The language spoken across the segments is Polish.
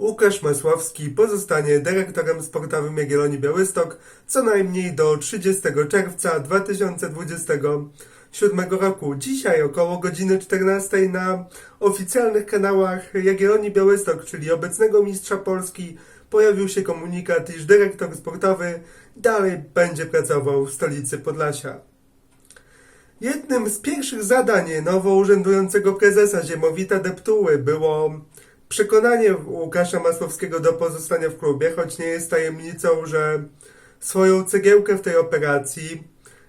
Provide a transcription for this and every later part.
Łukasz Masłowski pozostanie dyrektorem sportowym Jagiellonii Białystok co najmniej do 30 czerwca 2027 roku. Dzisiaj około godziny 14 na oficjalnych kanałach Jagiellonii Białystok, czyli obecnego mistrza Polski, pojawił się komunikat, iż dyrektor sportowy dalej będzie pracował w stolicy Podlasia. Jednym z pierwszych zadań nowo urzędującego prezesa Ziemowita Deptuły było przekonanie Łukasza Masłowskiego do pozostania w klubie, choć nie jest tajemnicą, że swoją cegiełkę w tej operacji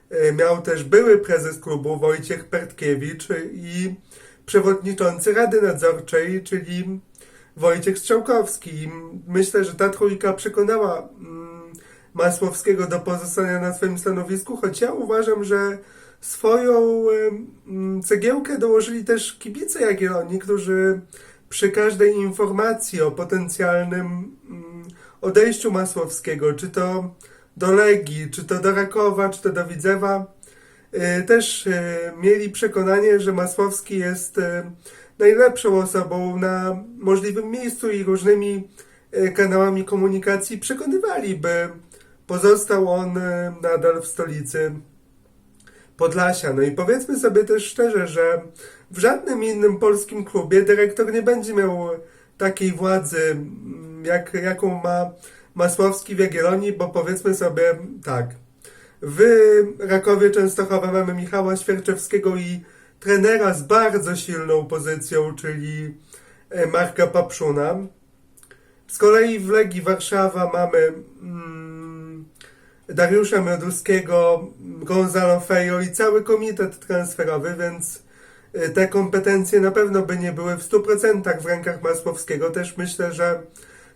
e, miał też były prezes klubu Wojciech Pertkiewicz i przewodniczący Rady Nadzorczej, czyli Wojciech Strzałkowski. Myślę, że ta trójka przekonała mm, Masłowskiego do pozostania na swoim stanowisku, choć ja uważam, że swoją em, cegiełkę dołożyli też kibice Jagiellonii, którzy przy każdej informacji o potencjalnym mm, odejściu Masłowskiego, czy to do Legii, czy to do Rakowa, czy to do Widzewa, y, też y, mieli przekonanie, że Masłowski jest y, najlepszą osobą na możliwym miejscu i różnymi kanałami komunikacji przekonywali, by pozostał on nadal w stolicy Podlasia. No i powiedzmy sobie też szczerze, że w żadnym innym polskim klubie dyrektor nie będzie miał takiej władzy, mm, jak, jaką ma Masłowski w Jagiellonii, bo powiedzmy sobie tak, w Rakowie Częstochowa mamy Michała Świerczewskiego i trenera z bardzo silną pozycją, czyli e, Marka Papszuna. Z kolei w Legii Warszawa mamy mm, Dariusza Mioduskiego, Gonzalo Fejo i cały komitet transferowy, więc y, te kompetencje na pewno by nie były w 100% w rękach Masłowskiego. Też myślę, że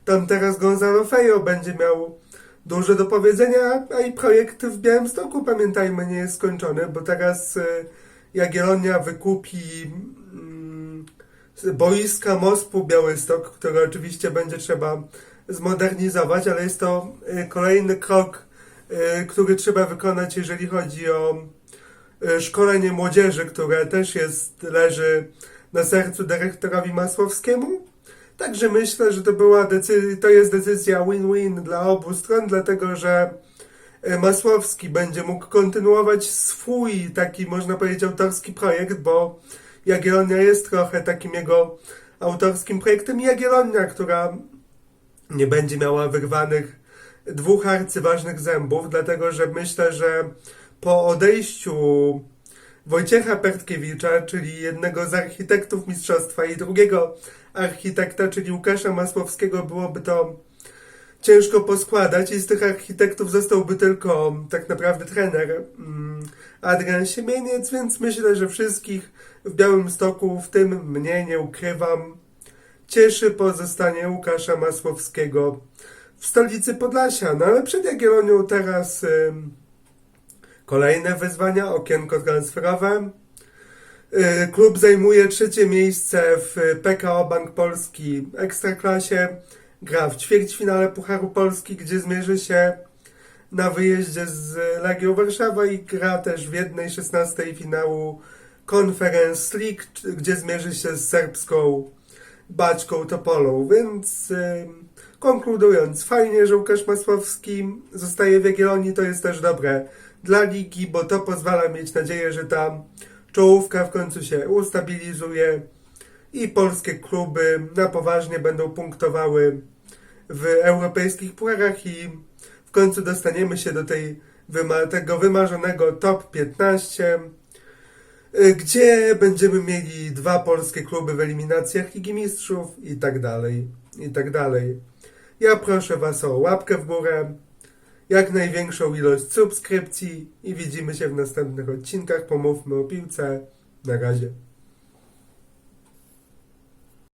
tam teraz Gonzalo Fejo będzie miał dużo do powiedzenia, a i projekt w Białymstoku, pamiętajmy, nie jest skończony, bo teraz y, Jagiellonia wykupi mm, boiska Mospu Białystok, które oczywiście będzie trzeba zmodernizować, ale jest to y, kolejny krok, który trzeba wykonać, jeżeli chodzi o y, szkolenie młodzieży, które też jest, leży na sercu dyrektorowi Masłowskiemu. Także myślę, że to była decyzja, to jest decyzja win-win dla obu stron, dlatego że y, Masłowski będzie mógł kontynuować swój taki, można powiedzieć, autorski projekt, bo Jagiellonia jest trochę takim jego autorskim projektem. Jagiellonia, która nie będzie miała wyrwanych dwóch arcyważnych zębów, dlatego że myślę, że po odejściu Wojciecha Pertkiewicza, czyli jednego z architektów mistrzostwa i drugiego architekta, czyli Łukasza Masłowskiego, byłoby to ciężko poskładać i z tych architektów zostałby tylko tak naprawdę trener mm, Adrian Siemieniec, więc myślę, że wszystkich w Białymstoku, w tym mnie, nie ukrywam, cieszy pozostanie Łukasza Masłowskiego stolicy Podlasia. No ale przed Jagiellonią teraz ym, kolejne wyzwania, okienko transferowe. Y, Klub zajmuje trzecie miejsce w PKO Bank Polski Ekstraklasie. Gra w ćwierćfinale Pucharu Polski, gdzie zmierzy się na wyjeździe z Legią Warszawa i gra też w jednej 16 finału Conference League, gdzie zmierzy się z serbską Baczką Topolą. Więc ym, konkludując, fajnie, że Łukasz Masłowski zostaje w Jagiellonii, to jest też dobre dla ligi, bo to pozwala mieć nadzieję, że ta czołówka w końcu się ustabilizuje i polskie kluby na poważnie będą punktowały w europejskich pucharach i w końcu dostaniemy się do tej tego wymarzonego top 15, y, gdzie będziemy mieli dwa polskie kluby w eliminacjach Ligi Mistrzów i tak dalej, i tak dalej. Ja proszę Was o łapkę w górę, jak największą ilość subskrypcji i widzimy się w następnych odcinkach. Pomówmy o piłce. Na razie.